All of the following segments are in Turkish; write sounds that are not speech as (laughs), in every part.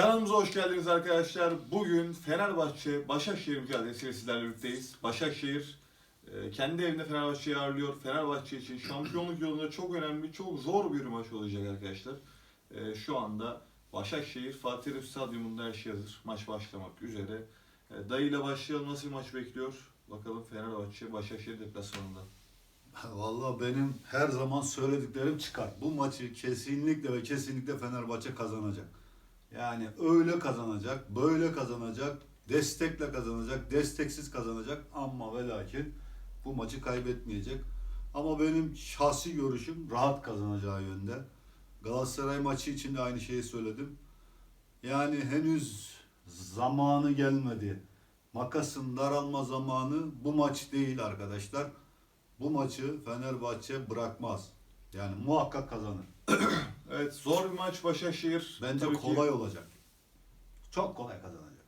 Kanalımıza hoş geldiniz arkadaşlar. Bugün Fenerbahçe Başakşehir mücadelesiyle sizlerle birlikteyiz. Başakşehir e, kendi evinde Fenerbahçe'yi ağırlıyor. Fenerbahçe için şampiyonluk yolunda çok önemli, çok zor bir maç olacak arkadaşlar. E, Şu anda Başakşehir Fatih Terim Stadyumunda her şey hazır. Maç başlamak üzere. E, Dayı ile başlayalım. Nasıl bir maç bekliyor? Bakalım Fenerbahçe Başakşehir deplasmanında. Vallahi benim her zaman söylediklerim çıkar. Bu maçı kesinlikle ve kesinlikle Fenerbahçe kazanacak. Yani öyle kazanacak, böyle kazanacak, destekle kazanacak, desteksiz kazanacak ama ve lakin bu maçı kaybetmeyecek. Ama benim şahsi görüşüm rahat kazanacağı yönde. Galatasaray maçı için de aynı şeyi söyledim. Yani henüz zamanı gelmedi. Makasın daralma zamanı bu maç değil arkadaşlar. Bu maçı Fenerbahçe bırakmaz. Yani muhakkak kazanır. (clears throat) Evet zor bir maç Başakşehir. Bence Tabii ki- kolay olacak. Çok kolay kazanacak.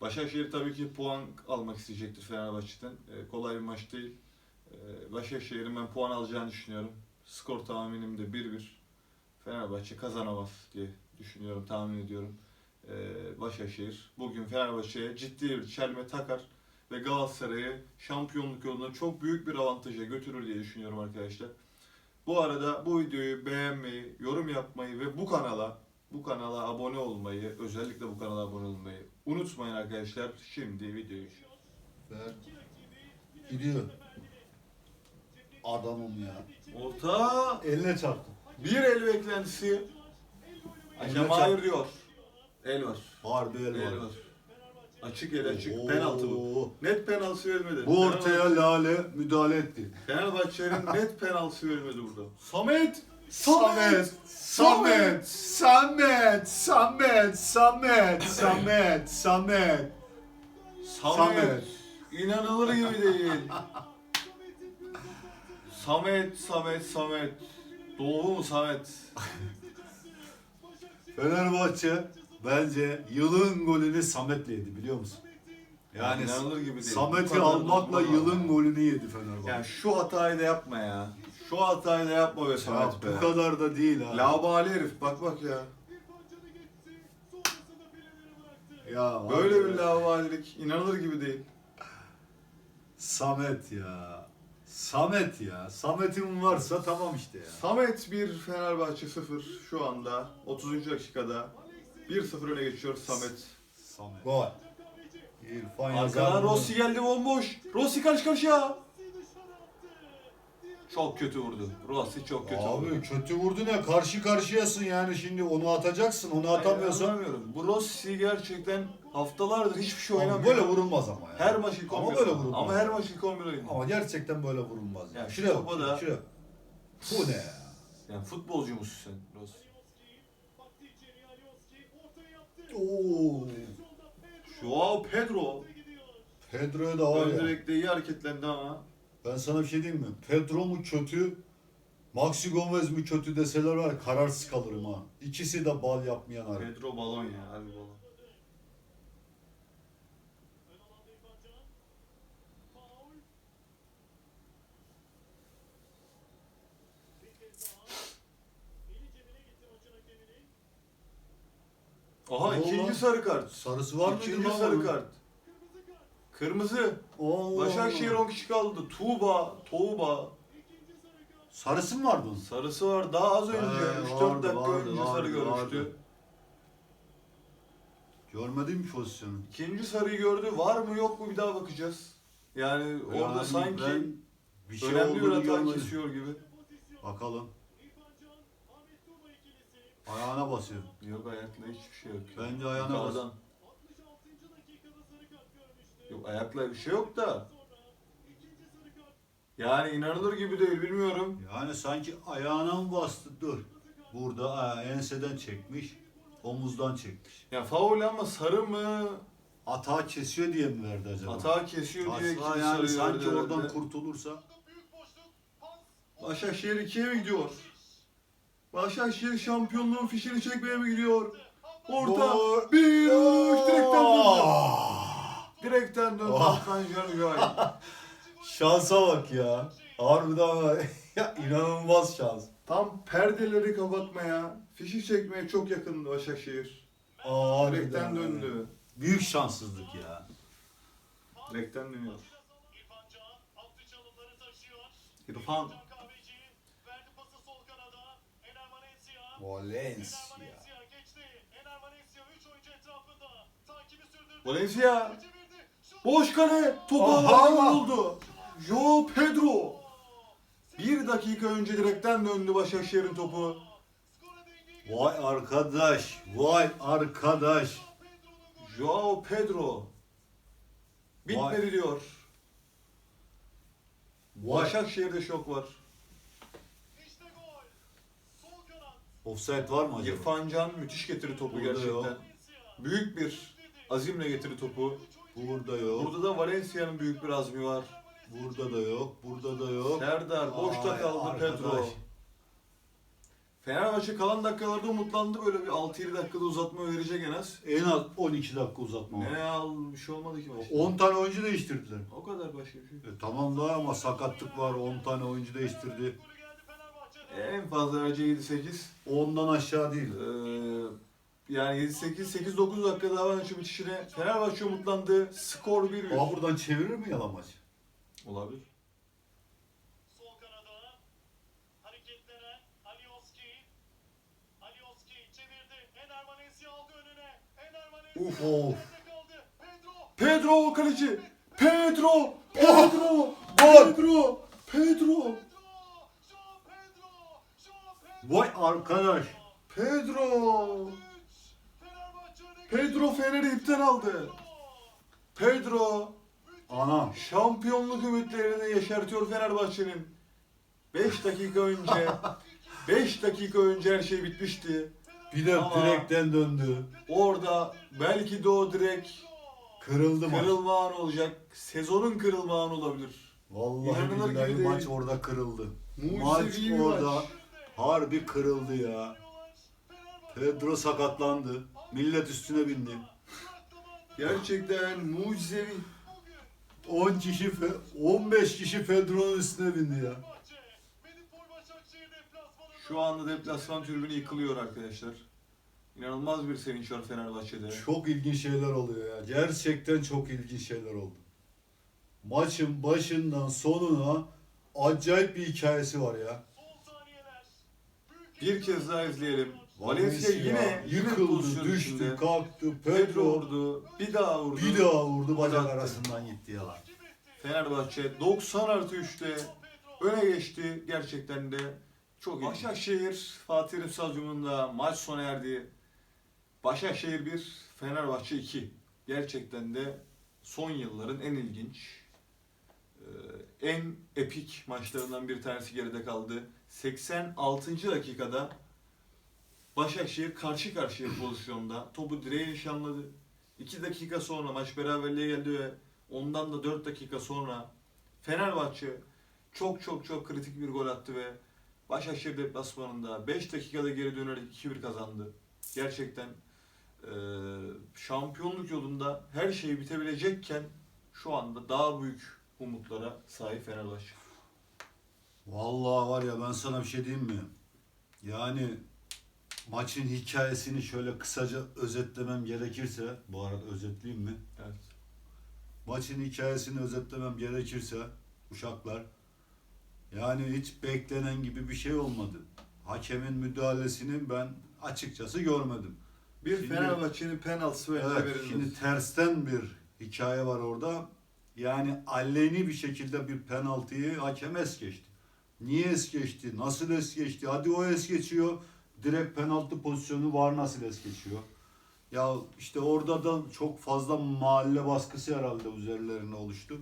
Başakşehir tabii ki puan almak isteyecektir Fenerbahçe'den. Ee, kolay bir maç değil. Ee, Başakşehir'in ben puan alacağını düşünüyorum. Skor tahminim de 1-1. Fenerbahçe kazanamaz diye düşünüyorum, tahmin ediyorum. Ee, Başakşehir bugün Fenerbahçe'ye ciddi bir çelme takar ve Galatasaray'ı şampiyonluk yolunda çok büyük bir avantaja götürür diye düşünüyorum arkadaşlar. Bu arada bu videoyu beğenmeyi, yorum yapmayı ve bu kanala bu kanala abone olmayı, özellikle bu kanala abone olmayı unutmayın arkadaşlar. Şimdi videoyu Ver. Gidiyor. Adamım ya. Orta Eline çarptı. bir el beklentisi. Hakem hayır diyor. El var. Harbi el El var. Açık el açık. Oo. Penaltı bu. Net penaltı verilmedi. Bu ortaya Fenerbahçe- Lale müdahale etti. Fenerbahçe'nin (laughs) net penaltısı verilmedi burada. Samet! Samet, Samet, Samet, Samet, (laughs) Samet, Samet, Samet. Samet! İnanılır gibi değil. Samet, Samet, Samet. Doğru mu Samet? Fenerbahçe bence yılın golünü Samet'le yedi biliyor musun? Yani İnanılır gibi değil. Bu Samet'i kadar almakla dokunma. yılın golünü yedi Fenerbahçe. Yani şu hatayı da yapma ya. Şu hatayı da yapma be Ya Samet be. bu kadar da değil ha. Labali herif bak bak ya. Ya Böyle abi. bir lavalilik inanılır gibi değil. Samet ya. Samet ya. Samet'in varsa tamam işte ya. Samet 1 Fenerbahçe 0 şu anda 30. dakikada 1-0 öne geçiyor Samet. Samet. Gol. İrfan Arkadan Yazar. Rossi geldi bomboş. Rossi karşı karşıya. Çok kötü vurdu. Rossi çok kötü vurdu. Abi kötü vurdu ne? Karşı karşıyasın yani şimdi onu atacaksın. Onu atamıyorsan. Anlamıyorum. Bu Rossi gerçekten haftalardır hiçbir şey Ama oynamıyor. böyle vurulmaz ama ya. Her maç ilk Ama 11 böyle vurulmaz. Ama her maç ilk 11 oynuyor. Ama gerçekten böyle vurulmaz. Ya. Ya şu şuraya bak. topa da- Şuraya. Bu ne ya? Yani futbolcu musun sen Rossi? Oo. Joao Pedro Pedro'ya da var ön ya. direkte iyi hareketlendi ama Ben sana bir şey diyeyim mi? Pedro mu kötü, Maxi Gomez mi kötü deseler var ya, kararsız kalırım ha. İkisi de bal yapmayan. Pedro balon ya harbi balon. Aha Ne oldu ikinci lan? sarı kart. Sarısı var mıydı İkinci lan sarı onun? kart. Kırmızı. Allah Başakşehir Allah. 10 kişi kaldı. Tuğba, Tuğba. Sarısı mı vardı onun? Sarısı var. Daha az önce He, 3-4 vardı, dakika vardı, önce vardı, sarı görmüştü. vardı. Görmedim pozisyonu. İkinci sarıyı gördü. Var mı yok mu bir daha bakacağız. Yani orada Yani sanki ben bir şey önemli bir olduğunu hata görmedim. kesiyor gibi. Bakalım. Ayağına basıyor. Yok ayakla hiçbir şey yok. Bence ayağına bas. Yukarıdan. Yok ayakla bir şey yok da. Yani inanılır gibi değil bilmiyorum. Yani sanki ayağına mı bastı? Dur. Burada enseden çekmiş. Omuzdan çekmiş. Ya faul ama sarı mı? Atağı kesiyor diye mi verdi acaba? Hata kesiyor diye Asla ikinci yani sarıyı sanki verdi oradan herhalde. kurtulursa. Başakşehir 2'ye mi gidiyor? Başakşehir şampiyonluğun fişini çekmeye mi gidiyor? Orta Gol. bir direkten döndü. Ah! Direkten döndü Oh. Hakan Şargay. (laughs) Şansa bak ya. Harbiden (laughs) ya inanılmaz şans. Tam perdeleri kapatmaya, fişi çekmeye çok yakındı Başakşehir. Aa, Direkten döndü. Büyük şanssızlık ya. Direkten dönüyor. İrfan Çevirdi. Şut. Boş kale. Topu Aha! ağlardan vuruldu. Joao Pedro. Bir dakika önce direkten döndü Başakşehir'in topu. Vay arkadaş. Vay arkadaş. Joao Pedro. Bitmedi Vay. diyor. Vay. Başakşehir'de şok var. İşte gol. Sol kanat. Offside var mı acaba? İrfan Can müthiş getirdi topu Burada gerçekten. yok. Büyük bir azimle getirdi topu. Burada yok. Burada da Valencia'nın büyük bir azmi var. Burada da yok. Burada da yok. Serdar boşta Vay kaldı arkadaş. Pedro. Fenerbahçe kalan dakikalarda umutlandı böyle bir 6-7 dakikada uzatma verecek en az. En az 12 dakika uzatma var. Ne al bir şey olmadı ki maçta. 10 tane oyuncu değiştirdiler. O kadar başka bir şey. E, tamam da ama sakatlık var. 10 tane oyuncu değiştirdi. En fazla vereceği 7-8. 10'dan aşağı değil. Ee, yani 7-8, 8-9 dakika daha maçı bitişine Fenerbahçe umutlandı. Skor 1-1. Aa buradan çevirir mi yalan maç? Olabilir. Uf, of. Pedro. Pedro kaleci. Pedro. Pedro. Gol. Pedro. Pedro. Pedro. Vay arkadaş. Pedro. Pedro Fener'i ipten aldı. Pedro Ana. şampiyonluk ümitlerini yeşertiyor Fenerbahçe'nin. 5 dakika önce (laughs) 5 dakika önce her şey bitmişti. Bir de Ama- direkten döndü. Orada belki de o direkt Kırıldı maç. kırılma anı olacak. Sezonun kırılma anı olabilir. Vallahi İnanılır gibi billahi değil. maç orada kırıldı. Mucizevi Maç bir orada maç. Harbi kırıldı ya. Pedro sakatlandı. Millet üstüne bindi. Gerçekten mucizevi. 10 kişi, Fe- 15 kişi Pedro'nun üstüne bindi ya. Şu anda deplasman tribünü yıkılıyor arkadaşlar. İnanılmaz bir sevinç var Fenerbahçe'de. Çok ilginç şeyler oluyor ya. Gerçekten çok ilginç şeyler oldu. Maçın başından sonuna acayip bir hikayesi var ya. Bir kez daha izleyelim. Valencia yine yıkıldı, düştü, içinde. kalktı. Pedro vurdu. Bir daha vurdu. bir daha vurdu bacak arasından gitti yalan. Fenerbahçe 90 artı 3'te Pedro. öne geçti. Gerçekten de çok iyi. Başakşehir Fatih Terim Stadyumunda maç sona erdi. Başakşehir 1, Fenerbahçe 2. Gerçekten de son yılların en ilginç, en epik maçlarından bir tanesi geride kaldı. 86. dakikada Başakşehir karşı karşıya pozisyonda topu direğe nişanladı. 2 dakika sonra maç beraberliğe geldi ve ondan da 4 dakika sonra Fenerbahçe çok çok çok kritik bir gol attı ve Başakşehir deplasmanında 5 dakikada geri dönerek 2-1 kazandı. Gerçekten eee, şampiyonluk yolunda her şey bitebilecekken şu anda daha büyük umutlara sahip Fenerbahçe. Vallahi var ya ben sana bir şey diyeyim mi? Yani maçın hikayesini şöyle kısaca özetlemem gerekirse, bu arada özetleyeyim mi? Evet. Maçın hikayesini özetlemem gerekirse uşaklar yani hiç beklenen gibi bir şey olmadı. Hakemin müdahalesini ben açıkçası görmedim. Bir Fenerbahçe'nin penaltısı bence Evet, verilmedi. şimdi tersten bir hikaye var orada. Yani aleni bir şekilde bir penaltıyı hakem es geçti. Niye es geçti? Nasıl es geçti? Hadi o es geçiyor. Direkt penaltı pozisyonu var nasıl es geçiyor? Ya işte orada da çok fazla mahalle baskısı herhalde üzerlerine oluştu.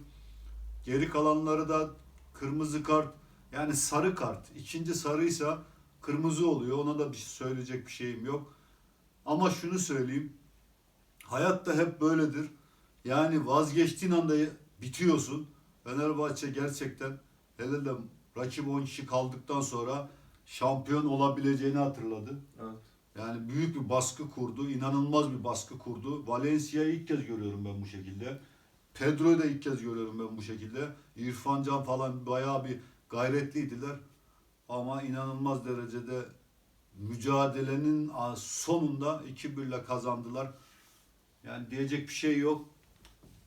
Geri kalanları da kırmızı kart yani sarı kart. İkinci sarıysa kırmızı oluyor. Ona da bir şey söyleyecek bir şeyim yok. Ama şunu söyleyeyim. Hayatta hep böyledir. Yani vazgeçtiğin anda bitiyorsun. Fenerbahçe gerçekten hele de rakip 10 kişi kaldıktan sonra şampiyon olabileceğini hatırladı. Evet. Yani büyük bir baskı kurdu. inanılmaz bir baskı kurdu. Valencia'yı ilk kez görüyorum ben bu şekilde. Pedro'yu da ilk kez görüyorum ben bu şekilde. İrfan Can falan bayağı bir gayretliydiler. Ama inanılmaz derecede mücadelenin sonunda 2-1 ile kazandılar. Yani diyecek bir şey yok.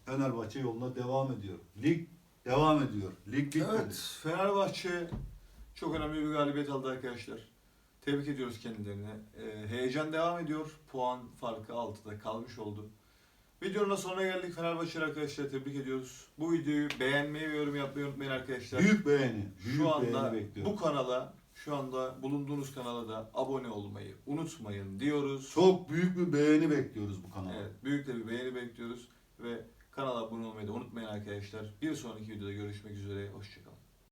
Fenerbahçe yoluna devam ediyor. Lig devam ediyor. Lig bitmedi. Evet, Fenerbahçe çok önemli bir galibiyet aldı arkadaşlar. Tebrik ediyoruz kendilerine. Ee, heyecan devam ediyor. Puan farkı 6'da kalmış oldu. Videonun da sonuna geldik. Fenerbahçe arkadaşlar tebrik ediyoruz. Bu videoyu beğenmeyi ve yorum yapmayı unutmayın arkadaşlar. Büyük beğeni. Büyük şu anda beğeni bekliyorum. bu kanala, şu anda bulunduğunuz kanala da abone olmayı unutmayın diyoruz. Çok büyük bir beğeni bekliyoruz bu kanala. Evet, büyük de bir beğeni bekliyoruz ve kanala abone olmayı da unutmayın arkadaşlar. Bir sonraki videoda görüşmek üzere. Hoşçakalın.